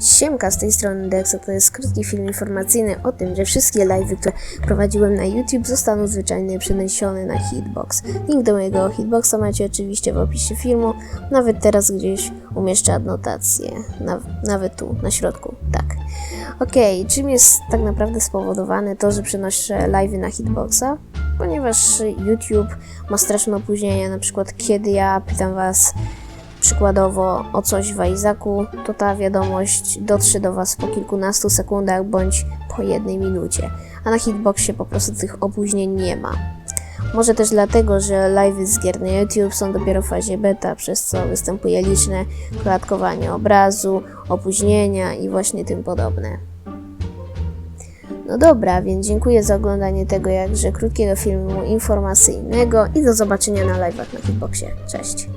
Siemka, z tej strony Dexa, to jest krótki film informacyjny o tym, że wszystkie live'y, które prowadziłem na YouTube zostaną zwyczajnie przeniesione na Hitbox. Link do mojego Hitboxa macie oczywiście w opisie filmu, nawet teraz gdzieś umieszczę adnotację, na, nawet tu, na środku, tak. Okej, czym jest tak naprawdę spowodowane to, że przenoszę live'y na Hitboxa? Ponieważ YouTube ma straszne opóźnienia, na przykład kiedy ja pytam was przykładowo o coś w Izaku, to ta wiadomość dotrze do Was po kilkunastu sekundach bądź po jednej minucie, a na hitboxie po prostu tych opóźnień nie ma. Może też dlatego, że live'y z gier na YouTube są dopiero w fazie beta, przez co występuje liczne klatkowanie obrazu, opóźnienia i właśnie tym podobne. No dobra, więc dziękuję za oglądanie tego jakże krótkiego filmu informacyjnego i do zobaczenia na live'ach na Hitboxie. Cześć!